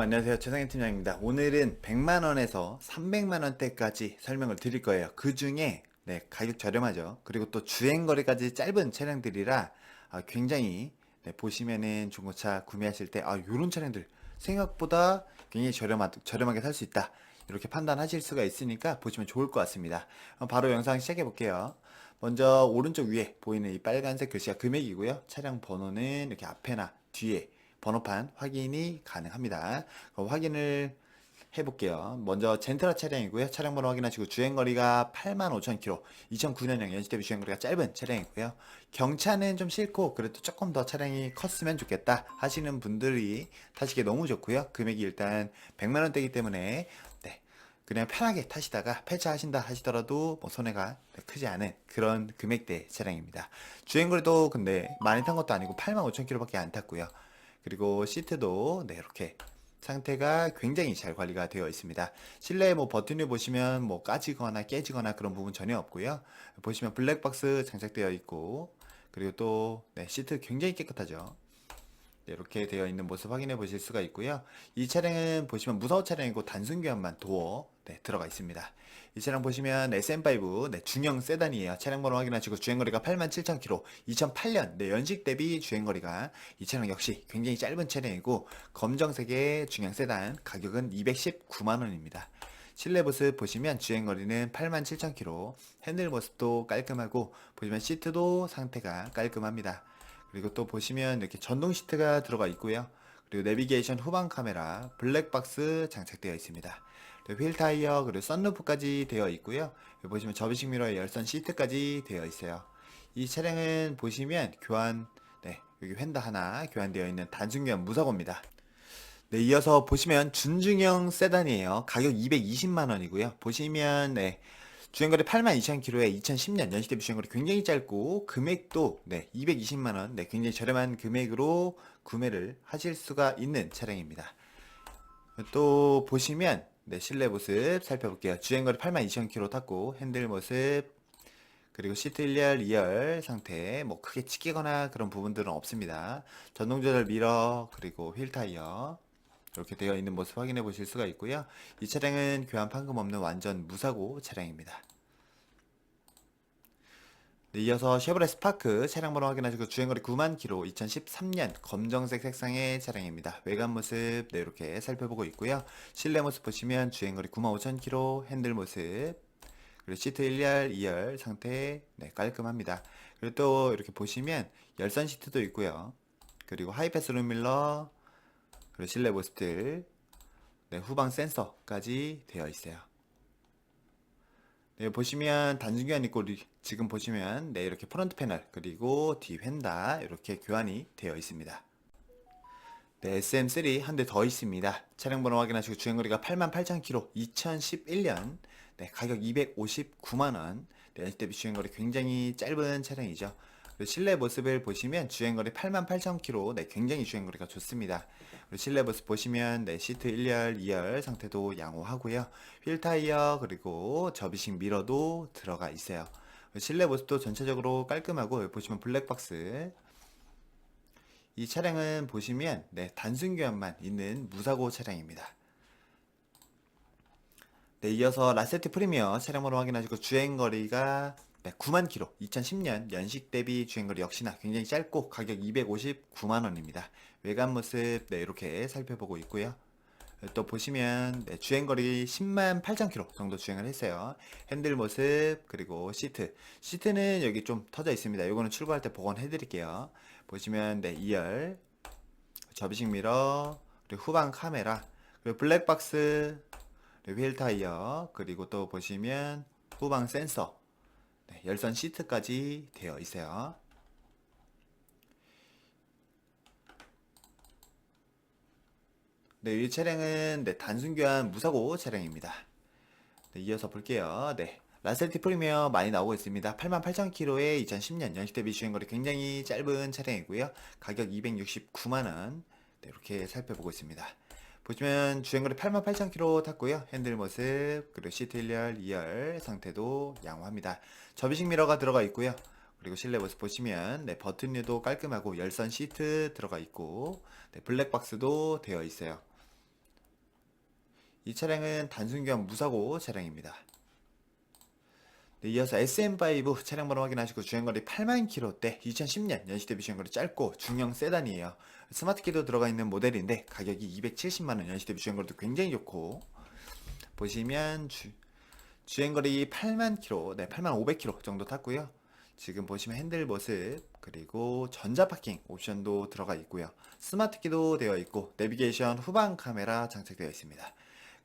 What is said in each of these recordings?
안녕하세요. 최상현 팀장입니다. 오늘은 100만원에서 300만원대까지 설명을 드릴 거예요. 그 중에 네, 가격 저렴하죠. 그리고 또 주행거리까지 짧은 차량들이라 아, 굉장히 네, 보시면은 중고차 구매하실 때 아, 요런 차량들 생각보다 굉장히 저렴하, 저렴하게 살 수 있다. 이렇게 판단하실 수가 있으니까 보시면 좋을 것 같습니다. 바로 영상 시작해 볼게요. 먼저 오른쪽 위에 보이는 이 빨간색 글씨가 금액이고요. 차량 번호는 이렇게 앞에나 뒤에 번호판 확인이 가능합니다. 그럼 확인을 해볼게요. 먼저 젠트라 차량이고요. 차량 번호 확인하시고 주행거리가 85,000km, 2009년형 연식 대비 주행거리가 짧은 차량이고요. 경차는 좀 싫고 그래도 조금 더 차량이 컸으면 좋겠다 하시는 분들이 타시기에 너무 좋고요. 금액이 일단 100만 원대이기 때문에 네, 그냥 편하게 타시다가 폐차하신다 하시더라도 뭐 손해가 크지 않은 그런 금액대 차량입니다. 주행거리도 근데 많이 탄 것도 아니고 85,000km밖에 안 탔고요. 그리고 시트도 네, 이렇게 상태가 굉장히 잘 관리가 되어 있습니다. 실내 뭐 버튼을 보시면 뭐 까지거나 깨지거나 그런 부분 전혀 없고요. 보시면 블랙박스 장착되어 있고 그리고 또 네, 시트 굉장히 깨끗하죠. 네, 이렇게 되어 있는 모습 확인해 보실 수가 있고요. 이 차량은 보시면 무사호 차량이고 단순 교환만 도어 네, 들어가 있습니다. 이 차량 보시면 SM5 네, 중형 세단이에요. 차량 번호 확인하시고 주행거리가 87,000km, 2008년 네, 연식 대비 주행거리가 이 차량 역시 굉장히 짧은 차량이고 검정색의 중형 세단 가격은 219만 원입니다. 실내 모습 보시면 주행거리는 87,000km, 핸들 모습도 깔끔하고 보시면 시트도 상태가 깔끔합니다. 그리고 또 보시면 이렇게 전동 시트가 들어가 있고요. 그리고 내비게이션 후방 카메라, 블랙박스 장착되어 있습니다. 그리고 휠 타이어, 그리고 썬루프까지 되어 있고요. 보시면 접이식 미러에 열선 시트까지 되어 있어요. 이 차량은 보시면 교환, 네, 여기 휀다 하나 교환되어 있는 단순 교환 무사고입니다. 네, 이어서 보시면 준중형 세단이에요. 가격 220만 원이고요. 보시면 네, 주행거리 82,000km에 2010년 연식 대비 주행거리 굉장히 짧고 금액도 네, 220만 원, 네, 굉장히 저렴한 금액으로 구매를 하실 수가 있는 차량입니다. 또 보시면 네, 실내 모습 살펴볼게요. 주행거리 82,000km 탔고 핸들 모습 그리고 시트 1열, 2열 상태 뭐 크게 찢기거나 그런 부분들은 없습니다. 전동 조절 미러 그리고 휠 타이어 이렇게 되어 있는 모습 확인해 보실 수가 있고요. 이 차량은 교환 판금 없는 완전 무사고 차량입니다. 네, 이어서 쉐보레 스파크 차량 번호 확인하시고 주행거리 9만 킬로 2013년 검정색 색상의 차량입니다. 외관 모습 네, 이렇게 살펴보고 있고요. 실내 모습 보시면 주행거리 9만 5천 킬로 핸들 모습 그리고 시트 1열, 2열 상태 네, 깔끔합니다. 그리고 또 이렇게 보시면 열선 시트도 있고요. 그리고 하이패스 룸밀러 그리고 실내 모습들 네, 후방 센서까지 되어 있어요. 네, 보시면 단순교환 있고 리- 지금 보시면 네, 이렇게 프론트 패널 그리고 뒤 휀다 이렇게 교환이 되어 있습니다. 네, SM3 한 대 더 있습니다. 차량 번호 확인하시고 주행거리가 88,000km, 2011년, 네, 가격 259만원, 네, 대비 주행거리 굉장히 짧은 차량이죠. 실내 모습을 보시면 주행거리 88,000km, 네, 굉장히 주행거리가 좋습니다. 그리고 실내 모습 보시면 네, 시트 1열, 2열 상태도 양호하고요. 휠 타이어 그리고 접이식 미러도 들어가 있어요. 그리고 실내 모습도 전체적으로 깔끔하고 보시면 블랙박스 이 차량은 보시면 네, 단순 교환만 있는 무사고 차량입니다. 네, 이어서 라세트 프리미어 차량 번호 확인하시고 주행거리가 네, 9만 킬로, 2010년 연식 대비 주행거리 역시나 굉장히 짧고 가격 259만 원입니다. 외관 모습 네, 이렇게 살펴보고 있고요. 또 보시면 네, 주행거리 10만 8천 킬로 정도 주행을 했어요. 핸들 모습 그리고 시트 시트는 여기 좀 터져 있습니다. 이거는 출고할 때 복원해 드릴게요. 보시면 네 2열 접이식 미러 그리고 후방 카메라 그리고 블랙박스 그리고 휠 타이어 그리고 또 보시면 후방 센서 네, 열선 시트까지 되어 있어요. 네, 이 차량은 네, 단순 교환 무사고 차량입니다. 네, 이어서 볼게요. 네. 라셀티 프리미어 많이 나오고 있습니다. 88,000km에 2010년 연식 대비 주행거리 굉장히 짧은 차량이고요. 가격 269만원. 네, 이렇게 살펴보고 있습니다. 보시면 주행거리 88,000km 탔고요. 핸들 모습, 그리고 시트 1열, 2열 상태도 양호합니다. 접이식 미러가 들어가 있고요. 그리고 실내 모습 보시면 네, 버튼류도 깔끔하고 열선 시트 들어가 있고 네, 블랙박스도 되어 있어요. 이 차량은 단순 교환 무사고 차량입니다. 네, 이어서 SM5 차량 번호 확인하시고 주행거리 8만 킬로대 2010년 연식 대비 주행거리 짧고 중형 세단이에요. 스마트 키도 들어가 있는 모델인데 가격이 270만 원 연식 대비 주행거리도 굉장히 좋고 보시면 주, 주행거리 8만 킬로, 네 8만 500 킬로 정도 탔고요. 지금 보시면 핸들 모습 그리고 전자 파킹 옵션도 들어가 있고요. 스마트 키도 되어 있고 내비게이션 후방 카메라 장착되어 있습니다.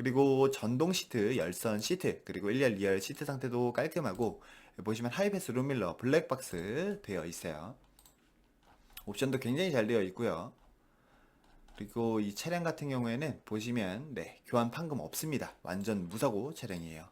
그리고 전동 시트, 열선 시트, 그리고 1열, 2열 시트 상태도 깔끔하고 보시면 하이패스 룸밀러 블랙박스 되어 있어요. 옵션도 굉장히 잘 되어 있고요. 그리고 이 차량 같은 경우에는 보시면 네, 교환 판금 없습니다. 완전 무사고 차량이에요.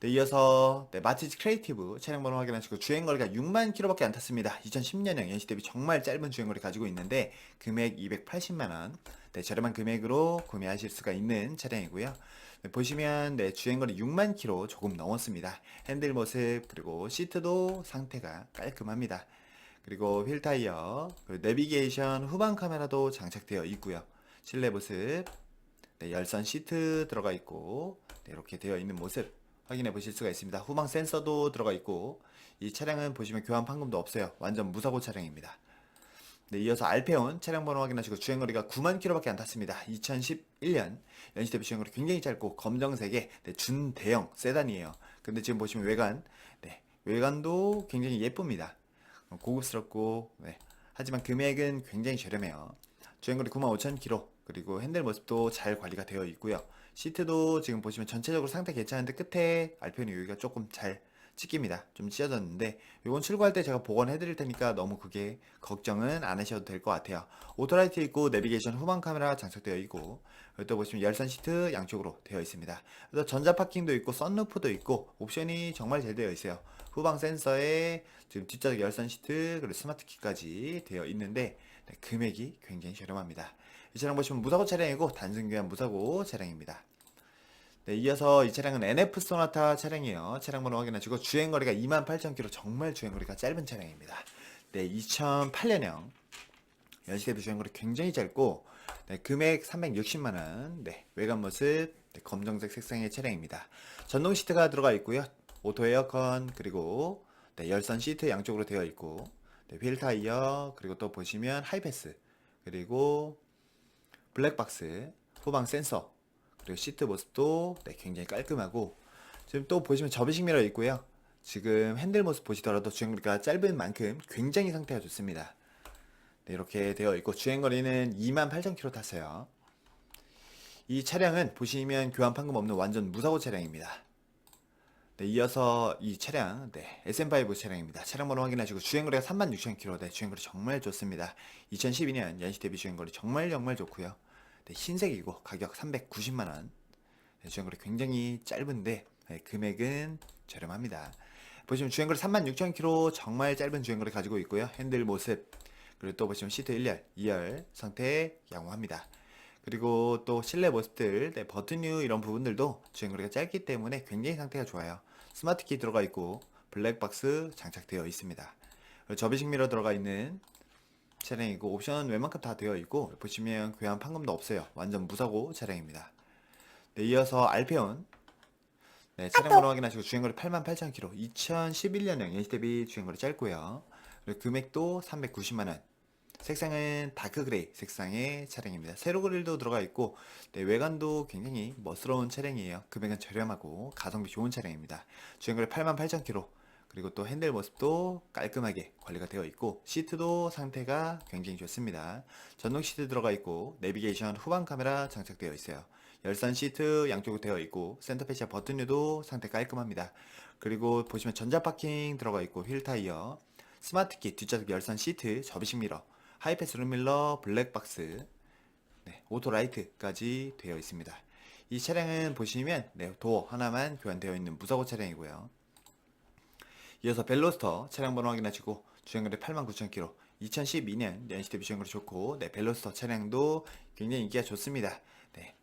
네, 이어서 네, 마티즈 크리에이티브 차량 번호 확인하시고 주행거리가 6만 킬로밖에 안 탔습니다. 2010년형 연식 대비 정말 짧은 주행거리 가지고 있는데 금액 280만 원. 네, 저렴한 금액으로 구매하실 수가 있는 차량이고요. 네, 보시면 네, 주행거리 6만 킬로 조금 넘었습니다. 핸들 모습 그리고 시트도 상태가 깔끔합니다. 그리고 휠 타이어, 그리고 내비게이션 후방 카메라도 장착되어 있고요. 실내 모습, 네, 열선 시트 들어가 있고 네, 이렇게 되어 있는 모습 확인해 보실 수가 있습니다. 후방 센서도 들어가 있고 이 차량은 보시면 교환 판금도 없어요. 완전 무사고 차량입니다. 네, 이어서 알페온 차량 번호 확인하시고 주행거리가 9만 킬로밖에 안 탔습니다. 2011년 연식 대비 주행거리 굉장히 짧고 검정색의 네, 준대형 세단이에요. 근데 지금 보시면 외관, 네, 외관도 굉장히 예쁩니다. 어, 고급스럽고, 네, 하지만 금액은 굉장히 저렴해요. 주행거리 9만 5천 킬로 그리고 핸들 모습도 잘 관리가 되어 있고요. 시트도 지금 보시면 전체적으로 상태 괜찮은데 끝에 알페온이 여기가 조금 잘 찢깁니다. 좀 찢어졌는데 이건 출고할 때 제가 복원해 드릴 테니까 너무 그게 걱정은 안 하셔도 될 것 같아요. 오토라이트 있고 내비게이션 후방 카메라 장착되어 있고 또 보시면 열선 시트 양쪽으로 되어 있습니다. 그래서 전자 파킹도 있고 썬루프도 있고 옵션이 정말 잘 되어 있어요. 후방 센서에 지금 뒷좌석 열선 시트 그리고 스마트 키까지 되어 있는데 네, 금액이 굉장히 저렴합니다. 이 차량 보시면 무사고 차량이고 단순 교환 무사고 차량입니다. 네, 이어서 이 차량은 NF 소나타 차량이에요. 차량 번호 확인하시고 주행 거리가 28,000km 정말 주행 거리가 짧은 차량입니다. 네, 2008년형 연식 대비 주행 거리 굉장히 짧고 네, 금액 360만 원 네, 외관 모습 네, 검정색 색상의 차량입니다. 전동 시트가 들어가 있고요. 오토 에어컨 그리고 네, 열선 시트 양쪽으로 되어 있고 네, 휠 타이어 그리고 또 보시면 하이패스 그리고 블랙박스 후방 센서 그리고 시트 모습도 네, 굉장히 깔끔하고 지금 또 보시면 접이식 미러 있고요. 지금 핸들 모습 보시더라도 주행거리가 짧은 만큼 굉장히 상태가 좋습니다. 네, 이렇게 되어 있고 주행거리는 28,000km 탔어요. 이 차량은 보시면 교환 판금 없는 완전 무사고 차량입니다. 네, 이어서 이 차량, 네, SM5 차량입니다. 차량 번호 확인하시고 주행거리가 36,000km, 네, 주행거리 정말 좋습니다. 2012년 연식 대비 주행거리 정말 정말 좋고요. 네, 흰색이고 가격 390만 원. 네, 주행거리 굉장히 짧은데 네, 금액은 저렴합니다. 보시면 주행거리 36,000km 정말 짧은 주행거리 가지고 있고요. 핸들 모습 그리고 또 보시면 시트 1열, 2열 상태 양호합니다. 그리고 또 실내 모습들, 네, 버튼류 이런 부분들도 주행거리가 짧기 때문에 굉장히 상태가 좋아요. 스마트키 들어가 있고 블랙박스 장착되어 있습니다. 접이식 미러 들어가 있는 차량이고 옵션 웬만큼 다 되어 있고 보시면 교환 판금도 없어요. 완전 무사고 차량입니다. 네, 이어서 알페온 네, 차량 번호 확인하시고 주행거리 88,000km 2011년형 연식 대비 주행거리 짧고요. 그리고 금액도 390만원 색상은 다크 그레이 색상의 차량입니다. 세로 그릴도 들어가 있고 네, 외관도 굉장히 멋스러운 차량이에요. 금액은 저렴하고 가성비 좋은 차량입니다. 주행거리 88,000km 그리고 또 핸들 모습도 깔끔하게 관리가 되어 있고 시트도 상태가 굉장히 좋습니다. 전동 시트 들어가 있고 내비게이션 후방 카메라 장착되어 있어요. 열선 시트 양쪽으로 되어 있고 센터 패시아 버튼류도 상태 깔끔합니다. 그리고 보시면 전자 파킹 들어가 있고 휠 타이어, 스마트키 뒷좌석 열선 시트, 접이식 미러, 하이패스 룸밀러, 블랙박스, 네, 오토라이트까지 되어 있습니다. 이 차량은 보시면 네, 도어 하나만 교환되어 있는 무사고 차량이고요. 이어서 벨로스터 차량 번호 확인하시고 주행거리 89,000km 2012년 연식 대비 주행거리 좋고 네, 벨로스터 차량도 굉장히 인기가 좋습니다. 네.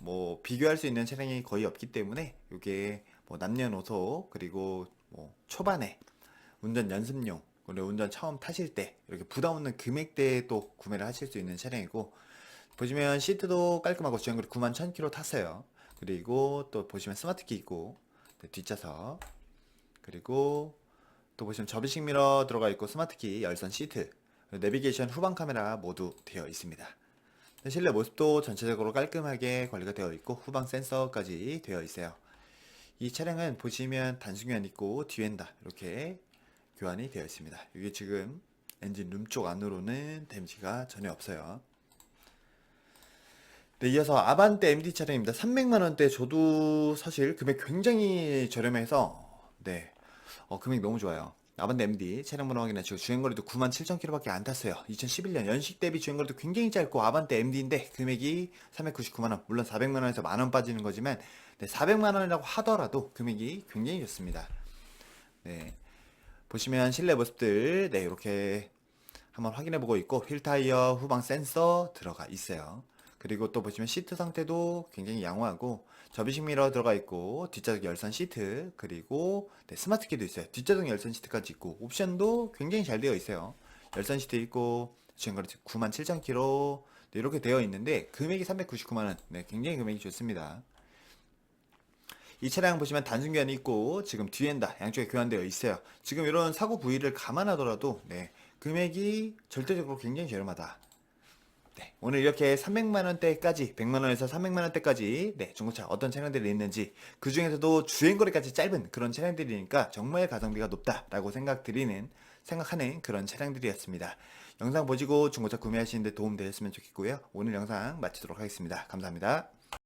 뭐 비교할 수 있는 차량이 거의 없기 때문에 이게 뭐 남녀노소 그리고 뭐 초반에 운전 연습용 그리고 운전 처음 타실 때 이렇게 부담 없는 금액대에 또 구매를 하실 수 있는 차량이고 보시면 시트도 깔끔하고 주행거리 9만 1000km 탔어요. 그리고 또 보시면 스마트키 있고 네, 뒷좌석 그리고 또 보시면 접이식 미러 들어가 있고 스마트키 열선 시트 내비게이션 후방 카메라 모두 되어 있습니다. 네, 실내 모습도 전체적으로 깔끔하게 관리가 되어 있고 후방 센서까지 되어 있어요. 이 차량은 보시면 단순교환 있고 뒤엔 다 이렇게 교환이 되어 있습니다. 이게 지금 엔진 룸 쪽 안으로는 데미지가 전혀 없어요. 네, 이어서 아반떼 MD 차량입니다. 300만 원대 저도 사실 금액 굉장히 저렴해서 네, 어, 금액 너무 좋아요. 아반떼 MD 차량 번호 확인하시고 주행거리도 9만 7천 킬로밖에 안 탔어요. 2011년 연식 대비 주행거리도 굉장히 짧고 아반떼 MD인데 금액이 399만 원. 물론 400만 원에서 만원 빠지는 거지만 네, 400만 원이라고 하더라도 금액이 굉장히 좋습니다. 네. 보시면 실내 모습들 네, 이렇게 한번 확인해 보고 있고 휠 타이어 후방 센서 들어가 있어요. 그리고 또 보시면 시트 상태도 굉장히 양호하고 접이식 미러 들어가 있고 뒷좌석 열선 시트 그리고 네, 스마트키도 있어요. 뒷좌석 열선 시트까지 있고 옵션도 굉장히 잘 되어 있어요. 열선 시트 있고 주행거리 97,000km 네, 이렇게 되어 있는데 금액이 399만 원. 네, 굉장히 금액이 좋습니다. 이 차량 보시면 단순 교환이 있고 지금 뒤엔 다 양쪽에 교환되어 있어요. 지금 이런 사고 부위를 감안하더라도 네, 금액이 절대적으로 굉장히 저렴하다. 네, 오늘 이렇게 300만 원대까지 100만 원에서 300만 원대까지 네, 중고차 어떤 차량들이 있는지 그 중에서도 주행 거리까지 짧은 그런 차량들이니까 정말 가성비가 높다라고 생각 드리는 생각하는 그런 차량들이었습니다. 영상 보시고 중고차 구매하시는데 도움 되셨으면 좋겠고요. 오늘 영상 마치도록 하겠습니다. 감사합니다.